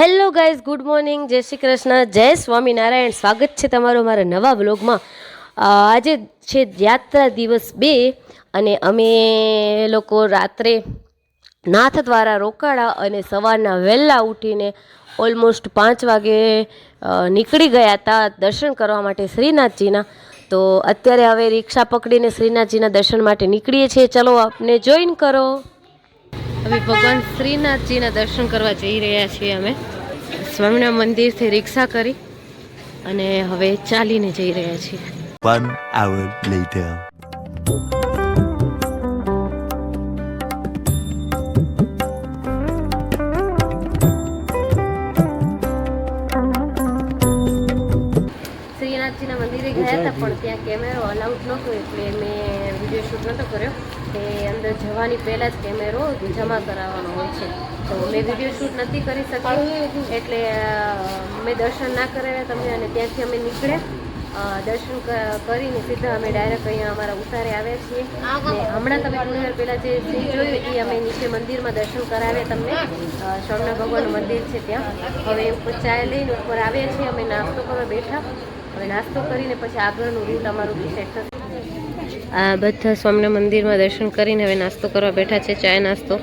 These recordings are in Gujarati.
Hello guys, good morning. જય શ્રી કૃષ્ણ. જય સ્વામિનારાયણ. સ્વાગત છે તમારું મારા નવા વ્લોગમાં. આજે છે યાત્રા દિવસ બે અને અમે લોકો રાત્રે નાથ દ્વારા રોકાડા અને સવારના વહેલા ઉઠીને ઓલમોસ્ટ પાંચ વાગે નીકળી ગયા હતા દર્શન કરવા માટે શ્રીનાથજીના. તો અત્યારે હવે રિક્ષા પકડીને શ્રીનાથજીના દર્શન માટે નીકળીએ છીએ. ચલો આપને જોઈન કરો. હવે ભગવાન શ્રીનાથજીના દર્શન કરવા જઈ રહ્યા છીએ અમે. સ્વામિના મંદિરથી રિક્ષા કરી અને હવે ચાલીને જઈ રહ્યા છીએ. One hour later. શ્રીનાથજીના મંદિરે ગયા હતા પણ ત્યાં કેમેરો અલાઉડ નહોતો એટલે મેં વીડિયો શૂટ નહોતો કર્યો. તે અંદર જવાની પહેલાં જ કેમેરો જમા કરાવવાનો હોય છે. તો મેં વીડિયો શૂટ નથી કરી શકી એટલે મેં દર્શન ના કરાવ્યા તમને અને ત્યાંથી અમે નીકળ્યા. દર્શન કરીને સીધા અમે ડાયરેક્ટ અહીંયા અમારા ઉતારે આવ્યા છીએ. અને હમણાં તમે થોડી વાર પહેલાં જે સીન જોયું એ અમે નીચે મંદિરમાં દર્શન કરાવ્યા તમને. સ્વર્ણ ભગવાન મંદિર છે ત્યાં. હવે ઉપર ચાય લઈને ઉપર આવ્યા છીએ. અમે નાસ્તો કરવા બેઠા. હવે નાસ્તો કરીને પછી આગળનું રૂટ અમારું સેટ થશે. આ બધા સ્વામીના મંદિરમાં દર્શન કરીને હવે નાસ્તો કરવા બેઠા છે, ચાય નાસ્તો.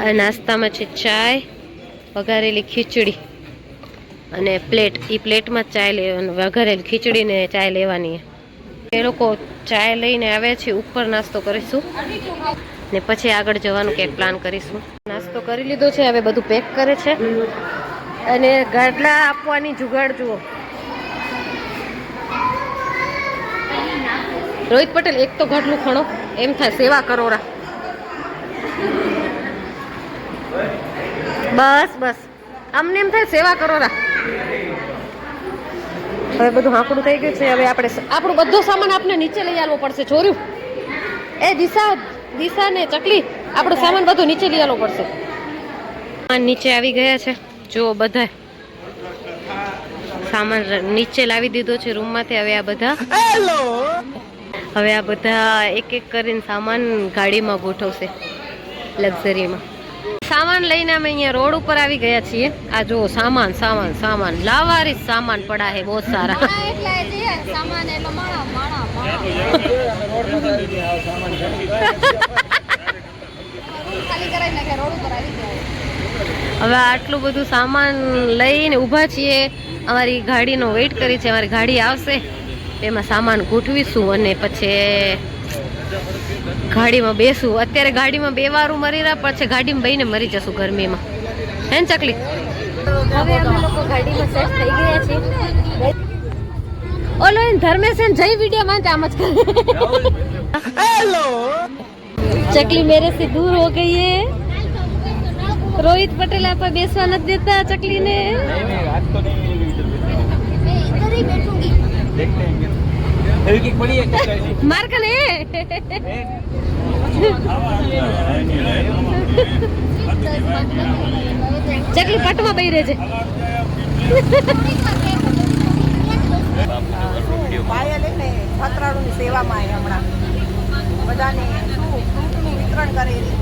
આ નાસ્તામાં છે ચાય, વઘારેલી ખીચડી અને પ્લેટ. એ પ્લેટમાં ચાય લેવાનું, વઘારેલી ખીચડીને ચાય લેવાની એ લોકો ચાય લઈને આવે છે, ઉપર નાસ્તો કરીશું. ને પછી આગળ જવાનું ક્યાંક પ્લાન કરીશું. નાસ્તો કરી લીધો છે, હવે બધું પેક કરે છે. અને ગાડલા આપવાની જુગાડ જુઓ. રોહિત પટેલ, એક તો ઘટલું ખણો. એમ થાય, સેવા કરોરા બસ બસ. અમને એમ થાય, સેવા કરોરા હવે બધું હાંકડું થઈ ગયું છે, હવે આપણે આપણું બધો સામાન આપણે નીચે લઈ આવવો પડશે ચોર્યું એ દિશા દિશા ને ચકલી, આપણો સામાન બધો નીચે લઈ આવવો પડશે. સામાન નીચે આવી ગયા છે. જુઓ બધા સામાન નીચે લાવી દીધો છે, રૂમમાંથી. હવે આ બધા હવે આ બધા એક એક કરીને સામાન ગાડીમાં ગોઠવશે લક્ઝરીમાં. સામાન લઈને અમે અહીંયા રોડ ઉપર આવી ગયા છીએ. આ જુઓ સામાન સામાન સામાન. લાવારી સામાન પડા હે બહુ સારા. જે હવે આટલું બધું સામાન લઈને ઊભા છીએ. અમારી ગાડીનો વેઇટ કરી છે અમારી ગાડી આવશે. એમાં સામાન ગોઠવીશું અને પછી ગાડીમાં બેસું. અત્યારે ગાડીમાં બે વારું મરી રહ્યા પછી ગાડીમાં બહીને મરી જશું ગરમીમાં. હે ને ચકલી? ઓલો એને ધર્મેશ એને જઈ વીડિયો માં આમ જ કરે. હેલો ચકલી મેરે સે દૂર હો ગઈ હે. રોહિત પટેલ આપા બેસવા નથી દેતા ચકલીને. बैठूंगी માર કને ચકલી પટમાં બેહી રહે છે પાયલ એટલે છત્રાળુની સેવામાં એ હમણાં બધાને શું ફ્રૂટનું વિતરણ કરેલી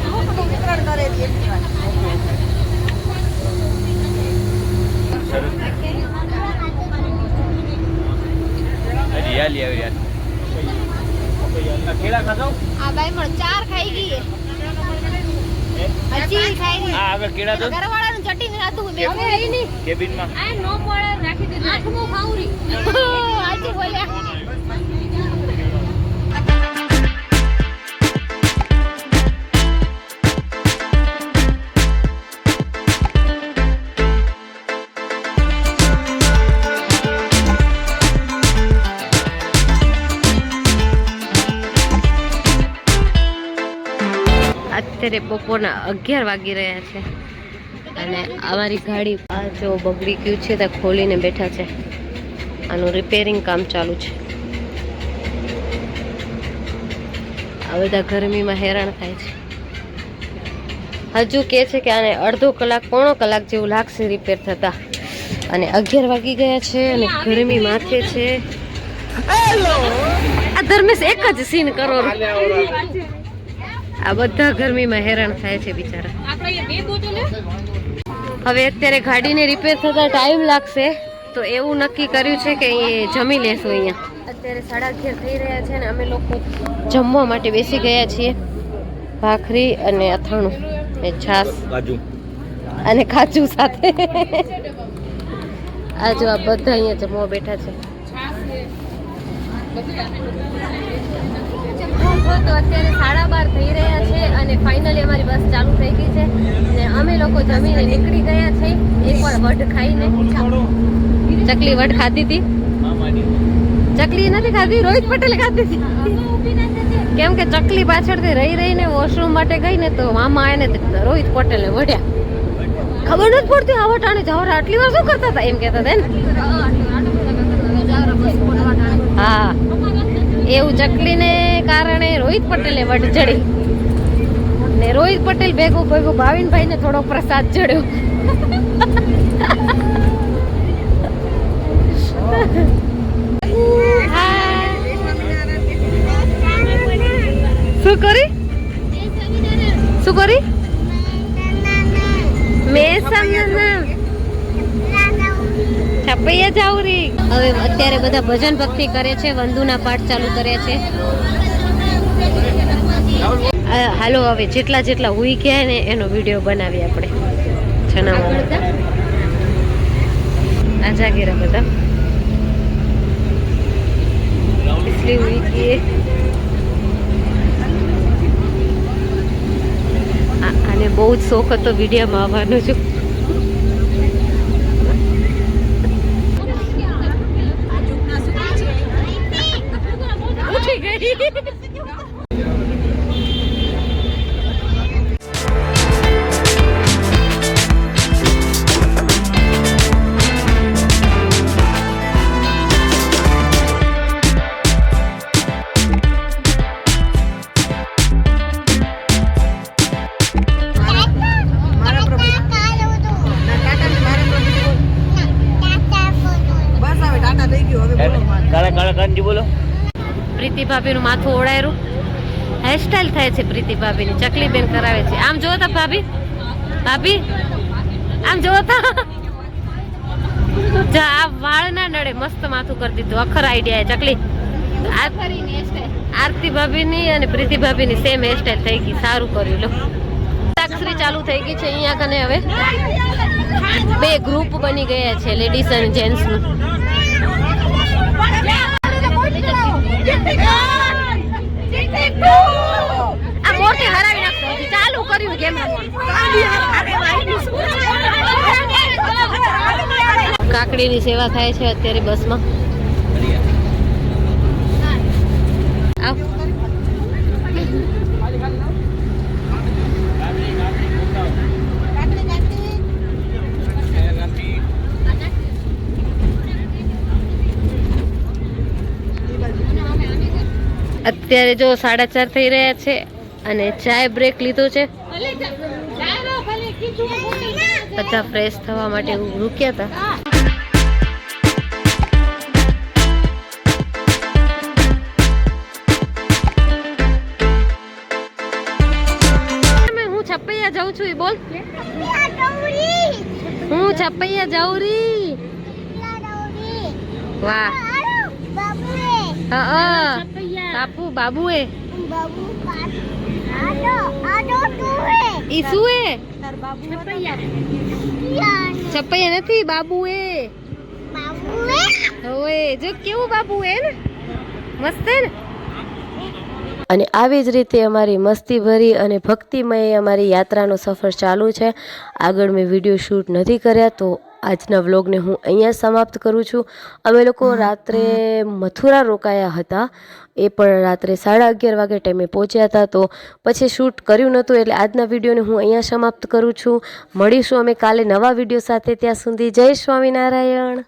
ફ્રૂટનું વિતરણ કરેલી એટલી વાત હજી હાલી આવી યાર કેળા ખાધો? આ પણ ચાર ખાઈ ગઈ હે. હજી ખાઈ ગઈ. આ આગળ કેળા ઘરવાળાનું ચટી ને મેં. હવે આઈ નહીં કેબિનમાં? આ નો પડે રાખી દીધું. આઠમો ખાઉરી આજે બોલ્યા. અત્યારે બપોરના અગિયાર વાગી રહ્યા છે. અને અમારી ગાડી આ જો બગડી ગયું છે ત્યાં ખોલીને બેઠા છે. આનું રિપેરિંગ કામ ચાલુ છે. આ બધા ગરમીમાં હેરાન થાય છે. હજુ કે છે કે આને અડધો કલાક, પોણો કલાક જેવું લાગશે રિપેર થતા. અને અગિયાર વાગી ગયા છે અને ગરમી માથે છે. આ ધર્મેશ એક જ સીન કરો. આ બધા ગરમીમાં હેરાન થાય છે બિચારા. આપણે બે બોટલ હવે અત્યારે ગાડીને રિપેર થતા ટાઈમ લાગશે તો એવું નક્કી કર્યું છે કે જમી લેશું અહીંયા. અત્યારે સાડા અગિયાર થઈ રહ્યા છે ને અમે લોકો જમવા માટે બેસી ગયા છીએ. ભાખરી અને અથાણું છાશ. બાજુ અને કાચું સાથે. આ જો આ બધા અહીંયા જમવા બેઠા છે. તો અત્યારે સાડા બાર થઈ રહ્યા છે અને ફાઇનલી અમારી બસ ચાલુ થઈ ગઈ છે. ને અમે લોકો જમીને નીકળી ગયા છે. એકવાર વડ ખાઈને. ચકલી વડ ખાધી હતી. ચકલી નથી ખાધી રોહિત પટેલ ખાધી હતી. કેમ કે ચકલી પાછળથી રહી રહીને વોશરૂમ માટે ગઈ ને તો મામા એને રોહિત પટેલને વઢ્યા. ખબર નથી પડતી આવા ટાણે જવરા આટલી વાર શું કરતા હતા? એમ કહેતા હતા ને. હા. એવું ચકલીને કારણે રોહિત પટેલે વટ જડી. ને રોહિત પટેલ ભેગું ભેગું ભાવિનભાઈને થોડો પ્રસાદ જડ્યો શું કરી? શું કરી? મેં સમજના છપૈયા જાવરી હવે અત્યારે બધા ભજન ભક્તિ કરે છે, વંદુના પાઠ ચાલુ કરે છે. હાલો, હવે જેટલા જેટલા હુઈ ગયા ને એનો વીડિયો બનાવીએ આપણે. જણાવવા આ જાગીરા બધા. એટલે હુઈ ગયે આને બહુ જ શોખ હતો વિડીયોમાં આવવાનો છું કાળા કાળા કાનજી બોલો. પ્રીતિ ભાભીનું માથું ઓળાયરું. હેરસ્ટાઈલ થાય છે પ્રીતિ ભાભીની ચકલી બેન કરાવે છે. આમ જોવો તા ભાભી. ભાભી આમ જોવો તા. જા આ વાળ ના નડે મસ્ત માથું કરી દીધું. અખર આઈડિયા ચકલી. આરતી ભાભીની અને પ્રીતિ ભાભીની સેમ હેરસ્ટાઈલ થઈ ગઈ. સારું કર્યું લો. ચાલુ થઈ ગઈ છે અહીંયા કને હવે. બે ગ્રુપ બની ગયા છે લેડીઝ અને જેન્ટ્સનું આ મોટી હરાવી નાખતો હજી ચાલુ કર્યું ગેમ કાકડીની સેવા થાય છે અત્યારે બસમાં. આવ. અત્યારે જો સાડા ચાર થઈ રહ્યા છે અને ચાય બ્રેક લીધો છે. બધા ફ્રેશ થવા માટે રૂક્યા હતા હું છપૈયા જાઉં છું બોલ. હું છપૈયા જાઉં રી વાહ. હા. હા. બાપુ બાબુએ ઈ શું એ છપૈયા નથી બાબુએ? હવે જો કેવું બાબુ એ ને? મસ્ત ને? અને આવી જ રીતે અમારી મસ્તી ભરી અને ભક્તિમય અમારી યાત્રાનો સફર ચાલુ છે. આગળ મેં વીડિયો શૂટ નથી કર્યા તો આજના વ્લોગને હું અહીંયા સમાપ્ત કરું છું. અમે લોકો રાત્રે મથુરા રોકાયા હતા. એ પણ રાત્રે સાડા અગિયાર વાગે ટાઈમે પહોંચ્યા હતા. તો પછી શૂટ કર્યું નહોતું એટલે આજના વિડીયોને હું અહીંયા સમાપ્ત કરું છું. મળીશું અમે કાલે નવા વીડિયો સાથે. ત્યાં સુધી જય સ્વામિનારાયણ.